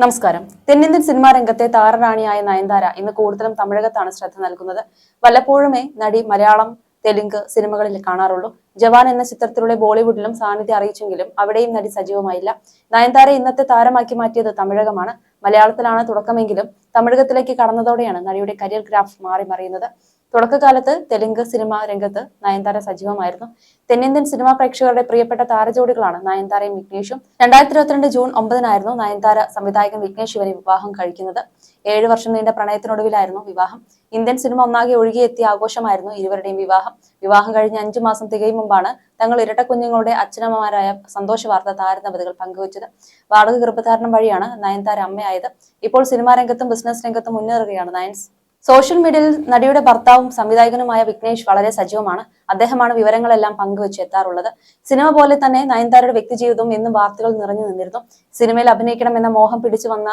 നമസ്കാരം. തെന്നിന്ത്യൻ സിനിമാ രംഗത്തെ താരറാണിയായ നയൻതാര ഇന്ന് കൂടുതലും തമിഴകത്താണ് ശ്രദ്ധ നൽകുന്നത്. വല്ലപ്പോഴുമേ നടി മലയാളം തെലുങ്ക് സിനിമകളിൽ കാണാറുള്ളൂ. ജവാൻ എന്ന ചിത്രത്തിലൂടെ ബോളിവുഡിലും സാന്നിധ്യം അറിയിച്ചെങ്കിലും അവിടെയും നടി സജീവമായില്ല. നയൻതാര ഇന്നത്തെ താരമാക്കി മാറ്റിയത് തമിഴകമാണ്. മലയാളത്തിലാണ് തുടക്കമെങ്കിലും തമിഴകത്തിലേക്ക് കടന്നതോടെയാണ് നടിയുടെ കരിയർ ഗ്രാഫ് മാറി മറിയുന്നത്. തുടക്കകാലത്ത് തെലുങ്ക് സിനിമാ രംഗത്ത് നയൻതാര സജീവമായിരുന്നു. തെന്നിന്ത്യൻ സിനിമാ പ്രേക്ഷകരുടെ പ്രിയപ്പെട്ട താരജോഡികളാണ് നയൻതാരയും വിഘ്നേഷും. രണ്ടായിരത്തി ഇരുപത്തിരണ്ട് ജൂൺ ഒമ്പതിനായിരുന്നു നയൻതാര സംവിധായകൻ വിഘ്നേഷ് ശിവനെ വിവാഹം കഴിക്കുന്നത്. ഏഴു വർഷം നീണ്ട പ്രണയത്തിനൊടുവിലായിരുന്നു വിവാഹം. ഇന്ത്യൻ സിനിമ ഒന്നാകെ ഒഴുകിയെത്തിയ ആഘോഷമായിരുന്നു ഇരുവരുടെയും വിവാഹം. വിവാഹം കഴിഞ്ഞ അഞ്ചു മാസം തികയും മുമ്പാണ് തങ്ങൾ ഇരട്ട കുഞ്ഞുങ്ങളുടെ അച്ഛനമ്മമാരായ സന്തോഷ വാർത്ത താരദമ്പതികൾ പങ്കുവച്ചത്. വാടക ഗർഭധാരണം വഴിയാണ് നയൻതാര അമ്മയായത്. ഇപ്പോൾ സിനിമാ രംഗത്തും ബിസിനസ് രംഗത്തും മുന്നേറുകയാണ് നയൻസ്. സോഷ്യൽ മീഡിയയിൽ നടിയുടെ ഭർത്താവും സംവിധായകനുമായ വിഘ്നേഷ് വളരെ സജീവമാണ്. അദ്ദേഹമാണ് വിവരങ്ങളെല്ലാം പങ്കുവെച്ച് എത്താറുള്ളത്. സിനിമ പോലെ തന്നെ നയൻതാരയുടെ വ്യക്തിജീവിതവും എന്നും വാർത്തകൾ നിറഞ്ഞു നിന്നിരുന്നു. സിനിമയിൽ അഭിനയിക്കണമെന്ന മോഹം പിടിച്ചു വന്ന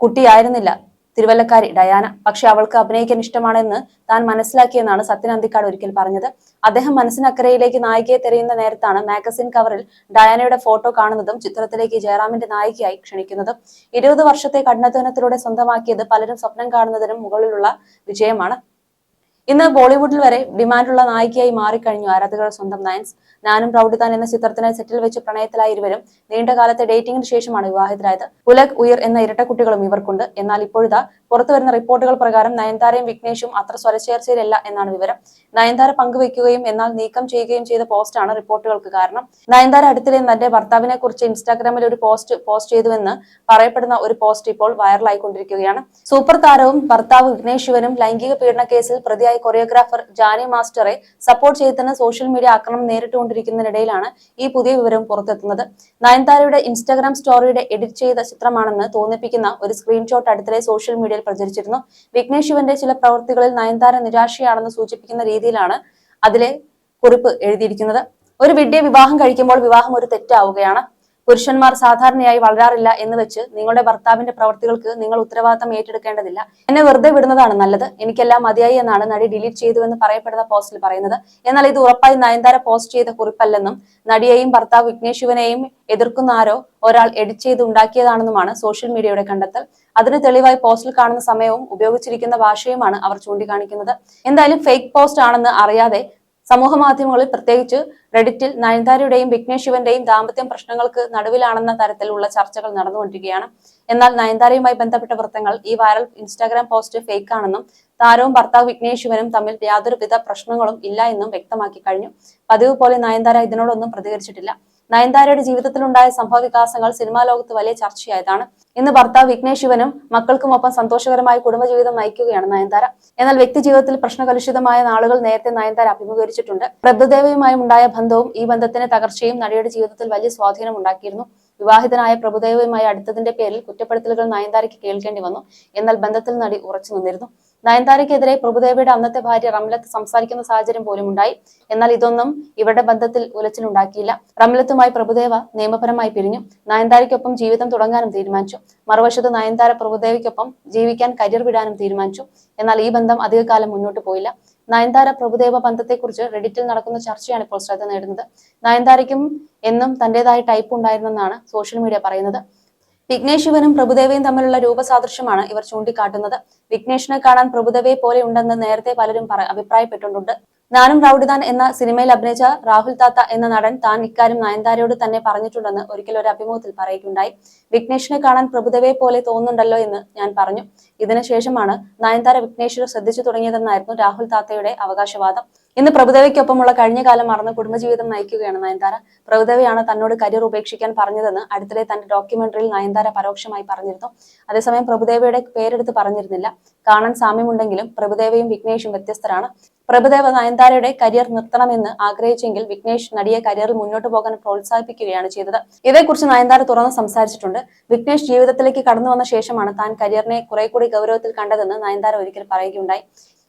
കുട്ടിയായിരുന്നില്ല. തിരുവല്ലക്കാരി ഡയാന. പക്ഷെ അവൾക്ക് അഭിനയിക്കാൻ ഇഷ്ടമാണെന്ന് താൻ മനസ്സിലാക്കിയെന്നാണ് സത്യൻ അന്തിക്കാട് ഒരിക്കൽ പറഞ്ഞത്. അദ്ദേഹം മനസ്സിനക്കരയിലേക്ക് നായികയെ തിരയുന്ന നേരത്താണ് മാഗസിൻ കവറിൽ ഡയാനയുടെ ഫോട്ടോ കാണുന്നതും ചിത്രത്തിലേക്ക് ജയറാമിന്റെ നായികയായി ക്ഷണിക്കുന്നതും. ഇരുപത് വർഷത്തെ കഠിനാധ്വാനത്തിലൂടെ സ്വന്തമാക്കിയത് പലരും സ്വപ്നം കാണുന്നതിനും മുകളിലുള്ള വിജയമാണ്. ഇന്ന് ബോളിവുഡിൽ വരെ ഡിമാൻഡുള്ള നായികയായി മാറിക്കഴിഞ്ഞു ആരാധകരുടെ സ്വന്തം നയൻസ്. നാനും പ്രൗഢി താൻ എന്ന ചിത്രത്തിന് സെറ്റിൽ വെച്ച് പ്രണയത്തിലായ ഇരുവരും നീണ്ടകാലത്തെ ഡേറ്റിംഗിന് ശേഷമാണ് വിവാഹിതരായത്. ഉലക് ഉയർ എന്ന ഇരട്ട കുട്ടികളും ഇവർക്കുണ്ട്. എന്നാൽ ഇപ്പോഴിതാ പുറത്തുവരുന്ന റിപ്പോർട്ടുകൾ പ്രകാരം നയൻതാരയും വിഘ്നേഷും അത്ര സ്വരച്ചേർച്ചയിലല്ല എന്നാണ് വിവരം. നയൻതാര പങ്കുവയ്ക്കുകയും എന്നാൽ നീക്കം ചെയ്യുകയും ചെയ്ത പോസ്റ്റാണ് റിപ്പോർട്ടുകൾക്ക് കാരണം. നയൻതാര അടുത്തിലെ തന്റെ ഭർത്താവിനെ കുറിച്ച് ഇൻസ്റ്റാഗ്രാമിൽ ഒരു പോസ്റ്റ് പോസ്റ്റ് ചെയ്തുവെന്ന് പറയപ്പെടുന്ന ഒരു പോസ്റ്റ് ഇപ്പോൾ വൈറലായിക്കൊണ്ടിരിക്കുകയാണ് സൂപ്പർ താരവും ഭർത്താവ് വിഘ്നേഷ് ശിവനും ലൈംഗിക പീഡന കേസിൽ പ്രതിയായ കൊറിയോഗ്രാഫർ ജാനി മാസ്റ്ററെ സപ്പോർട്ട് ചെയ്തെന്ന് സോഷ്യൽ മീഡിയ ആക്രമണം നേരിട്ടുകൊണ്ടിരിക്കുന്നതിനിടയിലാണ് ഈ പുതിയ വിവരം പുറത്തെത്തുന്നത്. നയൻതാരയുടെ ഇൻസ്റ്റാഗ്രാം സ്റ്റോറിയുടെ എഡിറ്റ് ചെയ്ത ചിത്രമാണെന്ന് തോന്നിപ്പിക്കുന്ന ഒരു സ്ക്രീൻഷോട്ട് അടുത്തിടെ സോഷ്യൽ മീഡിയയിൽ പ്രചരിച്ചിരുന്നു. വിഘ്നേഷ് ശിവന്റെ ചില പ്രവൃത്തികളിൽ നയൻതാര നിരാശയാണെന്ന് സൂചിപ്പിക്കുന്ന രീതിയിലാണ് അതിലെ കുറിപ്പ് എഴുതിയിരിക്കുന്നത്. ഒരു വിഡ്ഢിയെ വിവാഹം കഴിക്കുമ്പോൾ വിവാഹം ഒരു തെറ്റാവുകയാണ്. പുരുഷന്മാർ സാധാരണയായി വളരാറില്ല എന്ന് വെച്ച് നിങ്ങളുടെ ഭർത്താവിന്റെ പ്രവർത്തികൾക്ക് നിങ്ങൾ ഉത്തരവാദിത്തം ഏറ്റെടുക്കേണ്ടതില്ല. എന്നെ വെറുതെ വിടുന്നതാണ് നല്ലത്. എനിക്കെല്ലാം മതിയായി എന്നാണ് നടി ഡിലീറ്റ് ചെയ്തുവെന്ന് പറയപ്പെടുന്ന പോസ്റ്റിൽ പറയുന്നത്. എന്നാൽ ഇത് ഉറപ്പായി നയൻതാര പോസ്റ്റ് ചെയ്ത കുറിപ്പല്ലെന്നും നടിയെയും ഭർത്താവ് വിഘ്നേഷ് ശിവനെയും എതിർക്കുന്ന ആരോ ഒരാൾ എഡിറ്റ് ചെയ്ത് ഉണ്ടാക്കിയതാണെന്നുമാണ് സോഷ്യൽ മീഡിയയുടെ കണ്ടെത്തൽ. അതിന് തെളിവായി പോസ്റ്റിൽ കാണുന്ന സമയവും ഉപയോഗിച്ചിരിക്കുന്ന ഭാഷയുമാണ് അവർ ചൂണ്ടിക്കാണിക്കുന്നത്. എന്തായാലും ഫേക്ക് പോസ്റ്റ് ആണെന്ന് അറിയാതെ സമൂഹ മാധ്യമങ്ങളിൽ പ്രത്യേകിച്ച് റെഡിറ്റിൽ നയൻതാരയുടെയും വിഘ്നേഷ് ശിവന്റെയും ദാമ്പത്യം പ്രശ്നങ്ങൾക്ക് നടുവിലാണെന്ന തരത്തിലുള്ള ചർച്ചകൾ നടന്നുകൊണ്ടിരിക്കുകയാണ്. എന്നാൽ നയൻതാരയുമായി ബന്ധപ്പെട്ട വൃത്തങ്ങൾ ഈ വൈറൽ ഇൻസ്റ്റാഗ്രാം പോസ്റ്റ് ഫേക്ക് ആണെന്നും താരവും ഭർത്താവ് വിഘ്നേഷ് ശിവനും തമ്മിൽ യാതൊരുവിധ പ്രശ്നങ്ങളും ഇല്ല എന്നും വ്യക്തമാക്കി കഴിഞ്ഞു. പതിവ് പോലെ നയൻതാര ഇതിനോടൊന്നും പ്രതികരിച്ചിട്ടില്ല. നയൻതാരയുടെ ജീവിതത്തിലുണ്ടായ സംഭവ വികാസങ്ങൾ സിനിമാ ലോകത്ത് വലിയ ചർച്ചയായതാണ്. ഇന്ന് ഭർത്താവ് വിഘ്നേഷ് ശിവനും മക്കൾക്കുമൊപ്പം സന്തോഷകരമായ കുടുംബജീവിതം നയിക്കുകയാണ് നയൻതാര. എന്നാൽ വ്യക്തി ജീവിതത്തിൽ പ്രശ്നകലുഷിതമായ നാളുകൾ നേരത്തെ നയൻതാര അഭിമുഖീകരിച്ചിട്ടുണ്ട്. പ്രഭുദേവയുമായും ഉണ്ടായ ബന്ധവും ഈ ബന്ധത്തിന്റെ തകർച്ചയും നടിയുടെ ജീവിതത്തിൽ വലിയ സ്വാധീനം ഉണ്ടാക്കിയിരുന്നു. വിവാഹിതനായ പ്രഭുദേവയുമായി അടുത്തതിന്റെ പേരിൽ കുറ്റപ്പെടുത്തലുകൾ നയൻതാരയ്ക്ക് കേൾക്കേണ്ടി വന്നു. എന്നാൽ ബന്ധത്തിൽ നടി ഉറച്ചു നിന്നിരുന്നു. നയൻതാരയ്ക്കെതിരെ പ്രഭുദേവയുടെ അന്നത്തെ ഭാര്യ റംലത്ത് സംസാരിക്കുന്ന സാഹചര്യം പോലും ഉണ്ടായി. എന്നാൽ ഇതൊന്നും ഇവരുടെ ബന്ധത്തിൽ ഉലച്ചിലുണ്ടാക്കിയില്ല. റംലത്തുമായി പ്രഭുദേവ നിയമപരമായി പിരിഞ്ഞു. നയൻതാരയ്ക്കൊപ്പം ജീവിതം തുടങ്ങാനും തീരുമാനിച്ചു. മറുവശത്ത് നയൻതാര പ്രഭുദേവയ്ക്കൊപ്പം ജീവിക്കാൻ കരിയർ വിടാനും തീരുമാനിച്ചു. എന്നാൽ ഈ ബന്ധം അധികകാലം മുന്നോട്ട് പോയില്ല. നയൻതാര പ്രഭുദേവ ബന്ധത്തെക്കുറിച്ച് റെഡിറ്റിൽ നടക്കുന്ന ചർച്ചയാണ് ഇപ്പോൾ ശ്രദ്ധ നേടുന്നത്. നയൻതാരയ്ക്കും എന്നും തന്റേതായ ടൈപ്പ് ഉണ്ടായിരുന്നെന്നാണ് സോഷ്യൽ മീഡിയ പറയുന്നത്. വിഘ്നേഷ് പ്രഭുദേവയും തമ്മിലുള്ള രൂപസാദൃശ്യമാണ് ഇവർ ചൂണ്ടിക്കാട്ടുന്നത്. വിഘ്നേഷിനെ കാണാൻ പ്രഭുദേവയെ പോലെ ഉണ്ടെന്ന് നേരത്തെ പലരും അഭിപ്രായപ്പെട്ടിട്ടുണ്ട്. ഞാനും റൌഡിദാൻ എന്ന സിനിമയിൽ അഭിനയിച്ച രാഹുൽ താത്ത എന്ന നടൻ താൻ ഇക്കാര്യം നയൻതാരയോട് തന്നെ പറഞ്ഞിട്ടുണ്ടെന്ന് ഒരിക്കൽ ഒരു അഭിമുഖത്തിൽ പറയുകയുണ്ടായി. വിഘ്നേഷിനെ കാണാൻ പ്രഭുദേവയെ പോലെ തോന്നുന്നുണ്ടല്ലോ എന്ന് ഞാൻ പറഞ്ഞു. ഇതിനുശേഷമാണ് നയൻതാര വിഘ്നേഷിനെ ശ്രദ്ധിച്ചു തുടങ്ങിയതെന്നായിരുന്നു രാഹുൽ താത്തയുടെ അവകാശവാദം. ഇന്ന് പ്രഭുദേവയ്ക്കൊപ്പമുള്ള കഴിഞ്ഞ കാലം മറന്ന് കുടുംബജീവിതം നയിക്കുകയാണ് നയൻതാര. പ്രഭുദേവയാണ് തന്നോട് കരിയർ ഉപേക്ഷിക്കാൻ പറഞ്ഞതെന്ന് അടുത്തിടെ തന്റെ ഡോക്യുമെന്ററിയിൽ നയൻതാര പരോക്ഷമായി പറഞ്ഞിരുന്നു. അതേസമയം പ്രഭുദേവയുടെ പേരെടുത്ത് പറഞ്ഞിരുന്നില്ല. കാണാൻ സാമ്യമുണ്ടെങ്കിലും പ്രഭുദേവയും വിഘ്നേഷും വ്യത്യസ്തരാണ്. പ്രഭുദേവ നയൻതാരയുടെ കരിയർ നിർത്തണമെന്ന് ആഗ്രഹിച്ചെങ്കിൽ വിഘ്നേഷ് നടിയെ കരിയറിൽ മുന്നോട്ട് പോകാൻ പ്രോത്സാഹിപ്പിക്കുകയാണ് ചെയ്തത്. ഇതേക്കുറിച്ച് നയൻതാര തുറന്ന് സംസാരിച്ചിട്ടുണ്ട്. വിഘ്നേഷ് ജീവിതത്തിലേക്ക് കടന്നു വന്ന ശേഷമാണ് താൻ കരിയറിനെ കുറെ കൂടി ഗൗരവത്തിൽ കണ്ടതെന്ന് നയൻതാര ഒരിക്കൽ പറയുകയുണ്ടായി.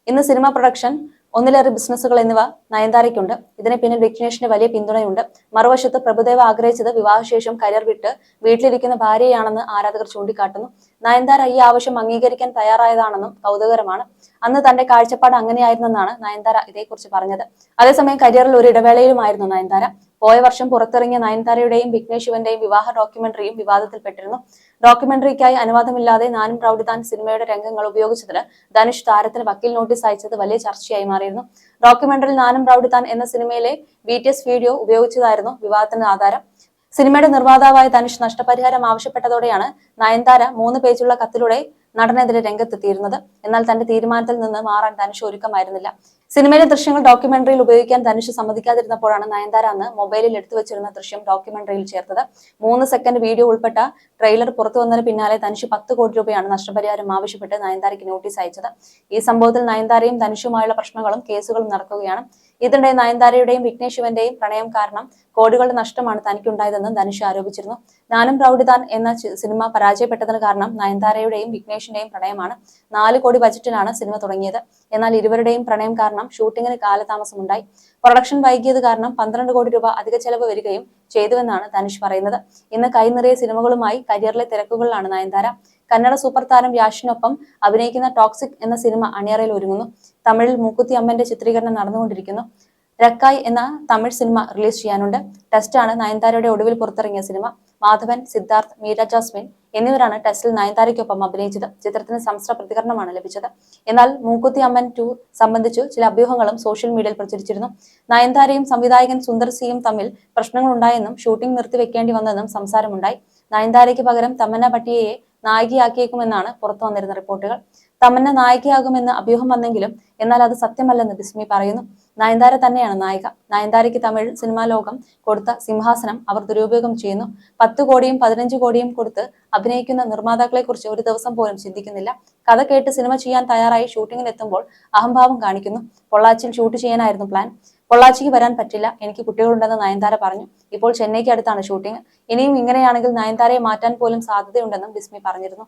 ഇന്ന് സിനിമ പ്രൊഡക്ഷൻ ഒന്നിലേറെ ബിസിനസ്സുകൾ എന്നിവ നയൻതാരയ്ക്കുണ്ട്. ഇതിന് പിന്നിൽ വിഘ്നേഷിന് വലിയ പിന്തുണയുണ്ട്. മറുവശത്ത് പ്രഭുദേവ ആഗ്രഹിച്ചത് വിവാഹശേഷം കരിയർ വിട്ട് വീട്ടിലിരിക്കുന്ന ഭാര്യയാണെന്ന് ആരാധകർ ചൂണ്ടിക്കാട്ടുന്നു. നയൻതാര ഈ ആവശ്യം അംഗീകരിക്കാൻ തയ്യാറായതാണെന്നും കൗതുകരമാണ് അന്ന് തന്റെ കാഴ്ചപ്പാട് അങ്ങനെയായിരുന്നെന്നാണ് നയൻതാര ഇതേക്കുറിച്ച് പറഞ്ഞത്. അതേസമയം കരിയറിൽ ഒരു ഇടവേളയിലുമായിരുന്നു നയൻതാര. പോയ വർഷം പുറത്തിറങ്ങിയ നയൻതാരയുടെയും വിഘ്നേഷ് ശിവന്റെയും വിവാഹ ഡോക്യുമെന്ററിയും വിവാദത്തിൽപ്പെട്ടിരുന്നു. ഡോക്യുമെന്ററിക്കായി അനുവാദമില്ലാതെ നാനും പ്രൗഢിതാൻ സിനിമയുടെ രംഗങ്ങൾ ഉപയോഗിച്ചതിന് ധനുഷ് താരത്തിന് വക്കീൽ നോട്ടീസ് അയച്ചത് വലിയ ചർച്ചയായി മാറിയിരുന്നു. ഡോക്യുമെന്ററിൽ നാനും പ്രൗഢിതാൻ എന്ന സിനിമയിലെ ബി വീഡിയോ ഉപയോഗിച്ചതായിരുന്നു വിവാദത്തിന് ആധാരം. സിനിമയുടെ നിർമ്മാതാവായ ധനുഷ് നഷ്ടപരിഹാരം ആവശ്യപ്പെട്ടതോടെയാണ് നയൻതാര മൂന്ന് പേജുള്ള കത്തിലൂടെ നടനെതിരെ രംഗത്തെത്തിയിരുന്നത്. എന്നാൽ തന്റെ തീരുമാനത്തിൽ നിന്ന് മാറാൻ ധനുഷ് ഒരുക്കമായിരുന്നില്ല. സിനിമയിലെ ദൃശ്യങ്ങൾ ഡോക്യുമെന്ററിയിൽ ഉപയോഗിക്കാൻ ധനുഷ് സമ്മതിക്കാതിരുന്നപ്പോഴാണ് നയൻതാര അന്ന് മൊബൈലിൽ എടുത്തു വെച്ചിരുന്ന ദൃശ്യം ഡോക്യുമെന്ററിയിൽ ചേർത്തത്. മൂന്ന് സെക്കൻഡ് വീഡിയോ ഉൾപ്പെട്ട ട്രെയിലർ പുറത്തു വന്നതിന് പിന്നാലെ ധനുഷ് പത്ത് കോടി രൂപയാണ് നഷ്ടപരിഹാരം ആവശ്യപ്പെട്ട് നയൻതാരയ്ക്ക് നോട്ടീസ് അയച്ചത്. ഈ സംഭവത്തിൽ നയൻതാരയും ധനുഷുമായുള്ള പ്രശ്നങ്ങളും കേസുകളും നടക്കുകയാണ്. ഇതിനിടെ നയൻതാരയുടെയും വിഘ്നേഷ് ശിവന്റെയും പ്രണയം കാരണം കോടികളുടെ നഷ്ടമാണ് തനിക്കുണ്ടായതെന്ന് ധനുഷ് ആരോപിച്ചിരുന്നു. നാനും പ്രൗഢിതാൻ എന്ന സിനിമ പരാജയപ്പെട്ടതിന് കാരണം നയൻതാരയുടെയും വിഘ്നേഷിന്റെയും പ്രണയമാണ്. നാല് കോടി ബജറ്റിലാണ് സിനിമ തുടങ്ങിയത്. എന്നാൽ ഇരുവരുടെയും പ്രണയം കാരണം ഷൂട്ടിങ്ങിന് കാലതാമസമുണ്ടായി. പ്രൊഡക്ഷൻ വൈകിയത് കാരണം പന്ത്രണ്ട് കോടി രൂപ അധിക ചെലവ് വരികയും ചെയ്തുവെന്നാണ് ധനുഷ് പറയുന്നത്. ഇന്ന് കൈനിറിയ സിനിമകളുമായി കരിയറിലെ തിരക്കുകളിലാണ് നയൻതാര. കന്നഡ സൂപ്പർ താരം യാഷിനൊപ്പം അഭിനയിക്കുന്ന ടോക്സിക് എന്ന സിനിമ അണിയറയിൽ ഒരുങ്ങുന്നു. തമിഴിൽ മൂക്കുത്തി അമ്മന്റെ ചിത്രീകരണം നടന്നുകൊണ്ടിരിക്കുന്നു. രക്കായ് എന്ന തമിഴ് സിനിമ റിലീസ് ചെയ്യാനുണ്ട്. ടെസ്റ്റാണ് നയൻതാരയുടെ ഒടുവിൽ പുറത്തിറങ്ങിയ സിനിമ. മാധവൻ സിദ്ധാർത്ഥ് മീര ജാസ്മിൻ എന്നിവരാണ് ടെസ്റ്റിൽ നയൻതാരയ്ക്കൊപ്പം അഭിനയിച്ചത്. ചിത്രത്തിന് സംസ്ഥ പ്രതികരണമാണ് ലഭിച്ചത്. എന്നാൽ മൂക്കുത്തി അമ്മൻ ടു സംബന്ധിച്ചു ചില അഭ്യൂഹങ്ങളും സോഷ്യൽ മീഡിയയിൽ പ്രചരിച്ചിരുന്നു. നയൻതാരയും സംവിധായകൻ സുന്ദർ സിയും തമ്മിൽ പ്രശ്നങ്ങളുണ്ടായെന്നും ഷൂട്ടിംഗ് നിർത്തിവെക്കേണ്ടി വന്നെന്നും സംസാരമുണ്ടായി. നയൻതാരയ്ക്ക് പകരം തമന്ന പട്ടിയയെ നായികയാക്കിയേക്കുമെന്നാണ് പുറത്തു വന്നിരുന്ന റിപ്പോർട്ടുകൾ. തമന്ന നായികയാകുമെന്ന് അഭ്യൂഹം വന്നെങ്കിലും എന്നാൽ അത് സത്യമല്ലെന്ന് ബിസ്മി പറയുന്നു. നയൻതാര തന്നെയാണ് നായിക. നയൻതാരയ്ക്ക് തമിഴ് സിനിമാ ലോകം കൊടുത്ത സിംഹാസനം അവർ ദുരുപയോഗം ചെയ്യുന്നു. പത്ത് കോടിയും പതിനഞ്ച് കോടിയും കൊടുത്ത് അഭിനയിക്കുന്ന നിർമ്മാതാക്കളെ കുറിച്ച് ഒരു ദിവസം പോലും ചിന്തിക്കുന്നില്ല. കഥ കേട്ട് സിനിമ ചെയ്യാൻ തയ്യാറായി ഷൂട്ടിങ്ങിന് എത്തുമ്പോൾ അഹംഭാവം കാണിക്കുന്നു. പൊള്ളാച്ചിയിൽ ഷൂട്ട് ചെയ്യാനായിരുന്നു പ്ലാൻ. പൊള്ളാച്ചിക്ക് വരാൻ പറ്റില്ല. എനിക്ക് കുട്ടികളുണ്ടെന്ന് നയൻതാര പറഞ്ഞു. ഇപ്പോൾ ചെന്നൈക്ക് അടുത്താണ് ഷൂട്ടിംഗ് ഇനിയും ഇങ്ങനെയാണെങ്കിൽ നയൻതാരയെ മാറ്റാൻ പോലും സാധ്യതയുണ്ടെന്നും ബിസ്മി പറഞ്ഞിരുന്നു.